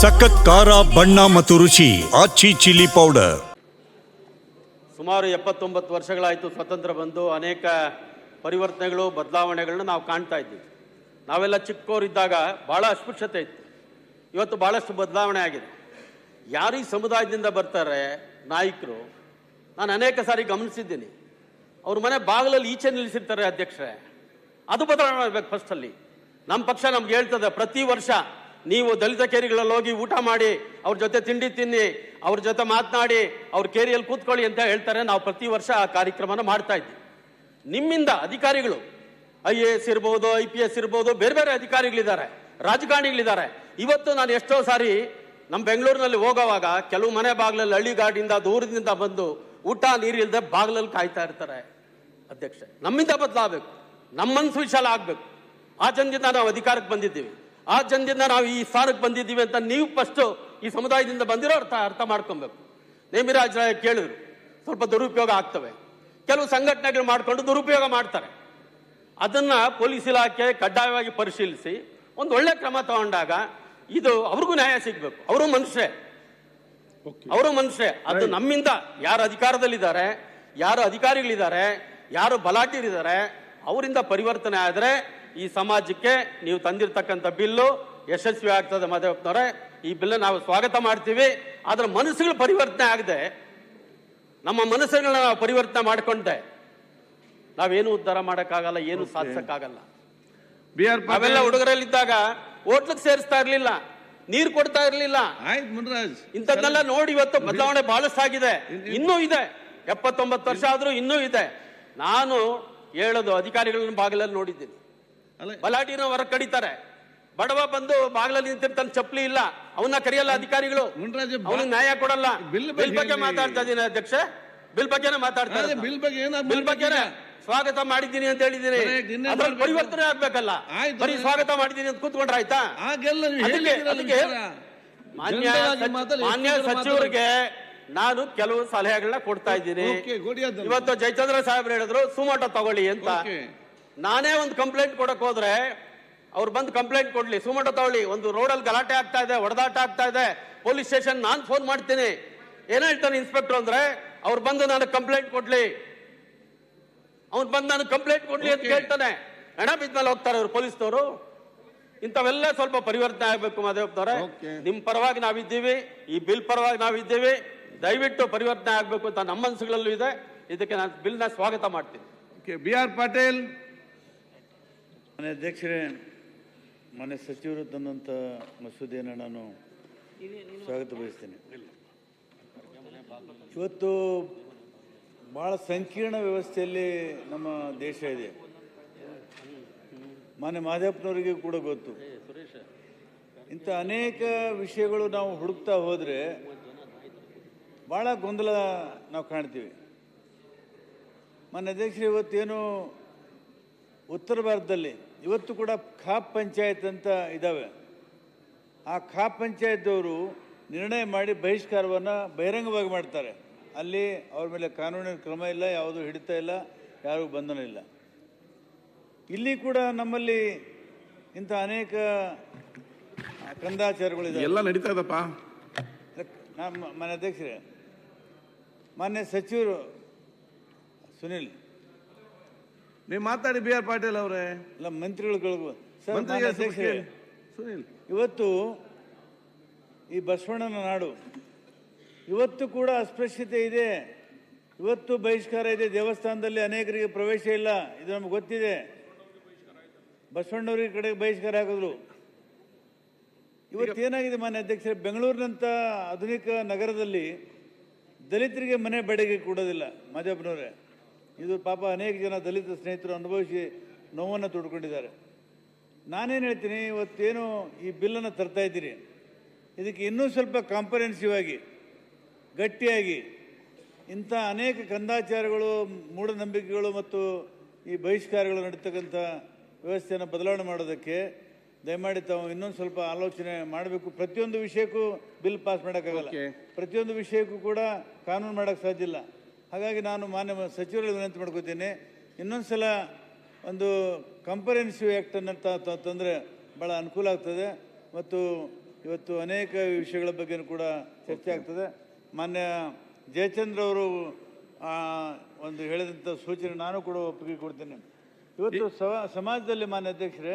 ಸಖತ್ ಖಾರ, ಬಣ್ಣ ಮತ್ತು ರುಚಿ, ಆಚಿ ಚಿಲ್ಲಿ ಪೌಡರ್. ಸುಮಾರು ಎಪ್ಪತ್ತೊಂಬತ್ತು ವರ್ಷಗಳಾಯಿತು ಸ್ವತಂತ್ರ ಬಂದು ಅನೇಕ ಪರಿವರ್ತನೆಗಳು, ಬದಲಾವಣೆಗಳನ್ನ ನಾವು ಕಾಣ್ತಾ ಇದ್ದೀವಿ. ನಾವೆಲ್ಲ ಚಿಕ್ಕವರಿದ್ದಾಗ ಭಾಳ ಅಸ್ಪೃಶ್ಯತೆ ಇತ್ತು. ಇವತ್ತು ಭಾಳಷ್ಟು ಬದಲಾವಣೆ ಆಗಿದೆ. ಯಾರು ಸಮುದಾಯದಿಂದ ಬರ್ತಾರೆ, ನಾಯಕರು, ನಾನು ಅನೇಕ ಸಾರಿ ಗಮನಿಸಿದ್ದೀನಿ. ಅವ್ರ ಮನೆ ಬಾಗಿಲಲ್ಲಿ ಈಚೆ ನಿಲ್ಲಿಸಿರ್ತಾರೆ ಅಧ್ಯಕ್ಷರೇ. ಅದು ಬದಲಾವಣೆ ಆಗಬೇಕು ಫಸ್ಟಲ್ಲಿ ನಮ್ಮ ಪಕ್ಷ ನಮ್ಗೆ ಹೇಳ್ತದೆ, ಪ್ರತಿ ವರ್ಷ ನೀವು ದಲಿತ ಕೇರಿಗಳಲ್ಲಿ ಹೋಗಿ ಊಟ ಮಾಡಿ, ಅವ್ರ ಜೊತೆ ತಿಂಡಿ ತಿನ್ನಿ, ಅವ್ರ ಜೊತೆ ಮಾತನಾಡಿ, ಅವ್ರ ಕೇರಿಯಲ್ಲಿ ಕೂತ್ಕೊಳ್ಳಿ ಅಂತ ಹೇಳ್ತಾರೆ. ನಾವು ಪ್ರತಿ ವರ್ಷ ಆ ಕಾರ್ಯಕ್ರಮನ ಮಾಡ್ತಾ ಇದ್ವಿ. ನಿಮ್ಮಿಂದ ಅಧಿಕಾರಿಗಳು, ಐ ಎ ಎಸ್ ಇರ್ಬೋದು, ಐ ಪಿ ಎಸ್ ಇರ್ಬೋದು, ಬೇರೆ ಬೇರೆ ಅಧಿಕಾರಿಗಳಿದ್ದಾರೆ, ರಾಜಕಾರಣಿಗಳಿದ್ದಾರೆ. ಇವತ್ತು ನಾನು ಎಷ್ಟೋ ಸಾರಿ ನಮ್ಮ ಬೆಂಗಳೂರಿನಲ್ಲಿ ಹೋಗೋವಾಗ ಕೆಲವು ಮನೆ ಬಾಗಿಲಲ್ಲಿ ಹಳ್ಳಿಗಾಡಿಂದ ದೂರದಿಂದ ಬಂದು ಊಟ ನೀರಿಲ್ಲದೆ ಬಾಗಿಲಲ್ಲಿ ಕಾಯ್ತಾ ಇರ್ತಾರೆ ಅಧ್ಯಕ್ಷ ನಮ್ಮಿಂದ ಬದಲಾಗಬೇಕು. ನಮ್ಮ ಮನಸ್ಸು ವಿಶಾಲ ಆಗಬೇಕು. ಆ ಜನದಿಂದ ನಾವು ಅಧಿಕಾರಕ್ಕೆ ಬಂದಿದ್ದೀವಿ. ಆ ಜನದಿಂದ ನಾವು ಈ ಸ್ಥಾನಕ್ಕೆ ಬಂದಿದ್ದೀವಿ ಅಂತ ನೀವು ಫಸ್ಟು ಈ ಸಮುದಾಯದಿಂದ ಬಂದಿರೋ ಅರ್ಥ ಅರ್ಥ ಮಾಡ್ಕೊಬೇಕು. ನೇಮಿರಾಜ್ ರಾಯ ಕೇಳಿದ್ರು ಸ್ವಲ್ಪ ದುರುಪಯೋಗ ಆಗ್ತವೆ. ಕೆಲವು ಸಂಘಟನೆಗಳು ಮಾಡಿಕೊಂಡು ದುರುಪಯೋಗ ಮಾಡ್ತಾರೆ. ಅದನ್ನ ಪೊಲೀಸ್ ಇಲಾಖೆ ಕಡ್ಡಾಯವಾಗಿ ಪರಿಶೀಲಿಸಿ ಒಂದು ಒಳ್ಳೆ ಕ್ರಮ ತಗೊಂಡಾಗ ಇದು ಅವ್ರಿಗೂ ನ್ಯಾಯ ಸಿಗ್ಬೇಕು. ಅವರು ಮನುಷ್ಯ. ಅವರು ಮನುಷ್ಯ. ಅದು ನಮ್ಮಿಂದ ಯಾರು ಅಧಿಕಾರದಲ್ಲಿದ್ದಾರೆ ಯಾರು ಅಧಿಕಾರಿಗಳಿದ್ದಾರೆ ಯಾರು ಬಲಾಢ್ಯರಿದ್ದಾರೆ ಅವರಿಂದ ಪರಿವರ್ತನೆ ಆದರೆ ಈ ಸಮಾಜಕ್ಕೆ ನೀವು ತಂದಿರತಕ್ಕಂಥ ಬಿಲ್ಲು ಯಶಸ್ವಿ ಆಗ್ತದೆ ಮದೇವಪ್ಪನವರೇ. ಈ ಬಿಲ್ ನಾವು ಸ್ವಾಗತ ಮಾಡ್ತೀವಿ. ಅದರ ಮನಸ್ಸುಗಳು ಪರಿವರ್ತನೆ ಆಗದೆ ನಮ್ಮ ಮನಸ್ಸುಗಳನ್ನ ನಾವು ಪರಿವರ್ತನೆ ಮಾಡಿಕೊಂಡೆ. ನಾವೇನು ಉದ್ಧಾರ ಮಾಡೋಕ್ಕಾಗಲ್ಲ ಏನು ಸಾಧಿಸಕ್ಕಾಗಲ್ಲ. ಬಿ ಆರ್ ನಾವೆಲ್ಲ ಹುಡುಗರಲ್ಲಿದ್ದಾಗ ಹೋಟ್ಲಿಗೆ ಸೇರಿಸ್ತಾ ಇರಲಿಲ್ಲ ನೀರು ಕೊಡ್ತಾ ಇರಲಿಲ್ಲ. ಇಂಥದ್ದೆಲ್ಲ ನೋಡಿ ಇವತ್ತು ಬದಲಾವಣೆ ಬಹಳಷ್ಟು ಆಗಿದೆ. ಇನ್ನೂ ಇದೆ. ಎಪ್ಪತ್ತೊಂಬತ್ತು ವರ್ಷ ಆದ್ರೂ ಇನ್ನೂ ಇದೆ. ನಾನು ಹೇಳೋದು ಅಧಿಕಾರಿಗಳನ್ನ ಬಾಗಿಲಲ್ಲಿ ನೋಡಿದ್ದೀನಿ. ಬಲಾಟಿನ ಹೊರ ಕಡಿತಾರೆ. ಬಡವ ಬಂದು ಬಾಗಿಲಲ್ಲಿ ನಿಂತಿರ್ತಾನೆ ಚಪ್ಪಲಿ ಇಲ್ಲ. ಅವನ್ನ ಕರೆಯಲ್ಲ ಅಧಿಕಾರಿಗಳು. ಅವನಿಗೆ ನ್ಯಾಯ ಕೊಡಲ್ಲ. ಬಿಲ್ ಬಿಲ್ ಬಗ್ಗೆ ಬಗ್ಗೆ ಮಾತಾಡ್ತಾ ಇದ್ದೀನಿ ಅಧ್ಯಕ್ಷ. ಬಿಲ್ ಬಗ್ಗೆನೇ ಮಾತಾಡ್ತಾ ಬಿಲ್ ಬಗ್ಗೆ ಬಿಲ್ ಬಗ್ಗೆನೇ ಸ್ವಾಗತ ಮಾಡಿದ್ದೀನಿ ಅಂತ ಹೇಳಿದ್ದೀನಿ? ಪರಿವರ್ತನೆ ಆಗ್ಬೇಕಲ್ಲ. ಬರೀ ಸ್ವಾಗತ ಮಾಡಿದ್ದೀನಿ ಅಂತ ಕೂತ್ಕೊಂಡ್ರೆ ಆಯ್ತಾ? ಅದಕ್ಕೆ-. ಮಾನ್ಯ ಮಾನ್ಯ ಸಚಿವರಿಗೆ ನಾನು ಕೆಲವು ಸಲಹೆಗಳನ್ನ ಕೊಡ್ತಾ ಇದ್ದೀನಿ. ಇವತ್ತು ಜಯಚಂದ್ರ ಸಾಹೇಬ್ರು ಹೇಳಿದ್ರು ಸುಮೋಟೋ ತಗೊಳ್ಳಿ ಅಂತ. ನಾನೇ ಒಂದು ಕಂಪ್ಲೇಂಟ್ ಕೊಡಕ್ಕೆ ಹೋದ್ರೆ ಅವ್ರು ಬಂದು ಕಂಪ್ಲೇಂಟ್ ಕೊಡ್ಲಿ. ಸುಮಟ ತಗೊಳ್ಳಿ ಒಂದು ರೋಡಲ್ಲಿ ಗಲಾಟೆ ಆಗ್ತಾ ಇದೆ ಹೊಡೆದಾಟ ಆಗ್ತಾ ಇದೆ ಪೊಲೀಸ್ ಸ್ಟೇಷನ್ ನಾನು ಫೋನ್ ಮಾಡ್ತೀನಿ. ಏನ್ ಹೇಳ್ತಾನೆ ಇನ್ಸ್ಪೆಕ್ಟರ್ ಅಂದ್ರೆ ಅವ್ರು ಬಂದು ನನಗೆ ಕಂಪ್ಲೇಂಟ್ ಕೊಡ್ಲಿ. ಅವ್ನು ಬಂದು ನನಗೆ ಕಂಪ್ಲೇಂಟ್ ಕೊಡ್ಲಿ ಅಂತ ಹೇಳ್ತಾನೆ ಕೇಳ್ತಾನೆ. ಹಣ ಬಿದ್ಮೇಲೆ ಹೋಗ್ತಾರೆ ಅವ್ರು ಪೊಲೀಸ್ನವರು. ಇಂಥವೆಲ್ಲ ಸ್ವಲ್ಪ ಪರಿವರ್ತನೆ ಆಗ್ಬೇಕು ಮಾದೇವಪ್ಪನವ್ರೆ ನಿಮ್ಮ ನಿಮ್ ಪರವಾಗಿ ನಾವಿದ್ದೀವಿ ಈ ಬಿಲ್ ಪರವಾಗಿ ನಾವಿದ್ದೀವಿ. ದಯವಿಟ್ಟು ಪರಿವರ್ತನೆ ಆಗಬೇಕು ಅಂತ ನಮ್ಮ ಮನಸ್ಸುಗಳಲ್ಲೂ ಇದೆ. ಇದಕ್ಕೆ ನಾನು ಬಿಲ್ನ ಸ್ವಾಗತ ಮಾಡ್ತೀನಿ. ಬಿ ಆರ್ ಪಾಟೀಲ್ ಮನೆ ಅಧ್ಯಕ್ಷರೇ, ಮನೆ ಸಚಿವರು ತಂದಂಥ ಮಸೂದೆಯನ್ನು ನಾನು ಸ್ವಾಗತ ಬಯಸ್ತೇನೆ. ಇವತ್ತು ಭಾಳ ಸಂಕೀರ್ಣ ವ್ಯವಸ್ಥೆಯಲ್ಲಿ ನಮ್ಮ ದೇಶ ಇದೆ. ಮಾನ್ಯ ಮಾದೇಪ್ಪನವರಿಗೆ ಕೂಡ ಗೊತ್ತು. ಇಂಥ ಅನೇಕ ವಿಷಯಗಳು ನಾವು ಹುಡುಕ್ತಾ ಹೋದರೆ ಭಾಳ ಗೊಂದಲ ನಾವು ಕಾಣ್ತೀವಿ. ಮಾನ್ಯ ಅಧ್ಯಕ್ಷರು, ಇವತ್ತೇನು ಉತ್ತರ ಭಾರತದಲ್ಲಿ ಇವತ್ತು ಕೂಡ ಖಾಪ್ ಪಂಚಾಯತ್ ಅಂತ ಇದ್ದಾವೆ ಆ ಖಾಪ್ ಪಂಚಾಯತ್ದವರು ನಿರ್ಣಯ ಮಾಡಿ ಬಹಿಷ್ಕಾರವನ್ನು ಬಹಿರಂಗವಾಗಿ ಮಾಡ್ತಾರೆ. ಅಲ್ಲಿ ಅವ್ರ ಮೇಲೆ ಕಾನೂನಿನ ಕ್ರಮ ಇಲ್ಲ ಯಾವುದು ಹಿಡಿತ ಇಲ್ಲ ಯಾರಿಗೂ ಬಂಧನ ಇಲ್ಲ. ಇಲ್ಲಿ ಕೂಡ ನಮ್ಮಲ್ಲಿ ಇಂಥ ಅನೇಕ ಕಂದಾಚಾರಗಳಿದೆ ಎಲ್ಲ ನಡೀತಾ ಇದಪ್ಪ ನಮ್ಮ ಮನೆ ಅಧ್ಯಕ್ಷರೇ ಮಾನ್ಯ ಸಚಿವರು ಸುನಿಲ್ ನೀವು ಮಾತಾಡಿ ಬಿ ಆರ್ ಪಾಟೀಲ್ ಅವರೇ. ಇಲ್ಲ ಮಂತ್ರಿಗಳು ಸುನೀಲ್ ಇವತ್ತು ಈ ಬಸವಣ್ಣನ ನಾಡು ಇವತ್ತು ಕೂಡ ಅಸ್ಪೃಶ್ಯತೆ ಇದೆ. ಇವತ್ತು ಬಹಿಷ್ಕಾರ ಇದೆ. ದೇವಸ್ಥಾನದಲ್ಲಿ ಅನೇಕರಿಗೆ ಪ್ರವೇಶ ಇಲ್ಲ. ಇದು ನಮ್ಗೆ ಗೊತ್ತಿದೆ. ಬಸವಣ್ಣವ್ರಿಗೆ ಕಡೆಗೆ ಬಹಿಷ್ಕಾರ ಹಾಕಿದ್ರು ಇವತ್ತು ಏನಾಗಿದೆ ಮಾನ್ಯ ಅಧ್ಯಕ್ಷರೇ ಬೆಂಗಳೂರಿನಂಥ ಆಧುನಿಕ ನಗರದಲ್ಲಿ ದಲಿತರಿಗೆ ಮನೆ ಬಾಡಿಗೆ ಕೊಡೋದಿಲ್ಲ ಮಾದೇವಪ್ಪನವರೇ ಇದು ಪಾಪ ಅನೇಕ ಜನ ದಲಿತ ಸ್ನೇಹಿತರು ಅನುಭವಿಸಿ ನೋವನ್ನು ತೊಡ್ಕೊಂಡಿದ್ದಾರೆ. ನಾನೇನು ಹೇಳ್ತೀನಿ ಇವತ್ತೇನು ಈ ಬಿಲ್ಲನ್ನು ತರ್ತಾ ಇದ್ದೀರಿ. ಇದಕ್ಕೆ ಇನ್ನೂ ಸ್ವಲ್ಪ ಕಾಂಪ್ರಹೆನ್ಸಿವ್ ಆಗಿ ಗಟ್ಟಿಯಾಗಿ ಇಂಥ ಅನೇಕ ಕಂದಾಚಾರಗಳು ಮೂಢನಂಬಿಕೆಗಳು ಮತ್ತು ಈ ಬಹಿಷ್ಕಾರಗಳು ನಡೀತಕ್ಕಂಥ ವ್ಯವಸ್ಥೆಯನ್ನು ಬದಲಾವಣೆ ಮಾಡೋದಕ್ಕೆ ದಯಮಾಡಿ ತಾವು ಇನ್ನೊಂದು ಸ್ವಲ್ಪ ಆಲೋಚನೆ ಮಾಡಬೇಕು. ಪ್ರತಿಯೊಂದು ವಿಷಯಕ್ಕೂ ಬಿಲ್ ಪಾಸ್ ಮಾಡೋಕ್ಕಾಗಲ್ಲ. ಪ್ರತಿಯೊಂದು ಪ್ರತಿಯೊಂದು ವಿಷಯಕ್ಕೂ ಕೂಡ ಕಾನೂನು ಮಾಡೋಕ್ಕೆ ಸಾಧ್ಯ ಇಲ್ಲ. ಹಾಗಾಗಿ ನಾನು ಮಾನ್ಯ ಸಚಿವರಲ್ಲಿ ವಿನಂತಿ ಮಾಡ್ಕೋತೀನಿ. ಇನ್ನೊಂದು ಸಲ ಒಂದು ಕಂಪರೆನ್ಸಿವ್ ಆ್ಯಕ್ಟನ್ನು ತಂದರೆ ಭಾಳ ಅನುಕೂಲ ಆಗ್ತದೆ. ಮತ್ತು ಇವತ್ತು ಅನೇಕ ವಿಷಯಗಳ ಬಗ್ಗೆನೂ ಕೂಡ ಚರ್ಚೆ ಆಗ್ತದೆ. ಮಾನ್ಯ ಜಯಚಂದ್ರ ಅವರು ಒಂದು ಹೇಳಿದಂಥ ಸೂಚನೆ ನಾನು ಕೂಡ ಒಪ್ಪಿಗೆ ಕೊಡ್ತೇನೆ. ಇವತ್ತು ಸಮಾಜದಲ್ಲಿ ಮಾನ್ಯ ಅಧ್ಯಕ್ಷರೇ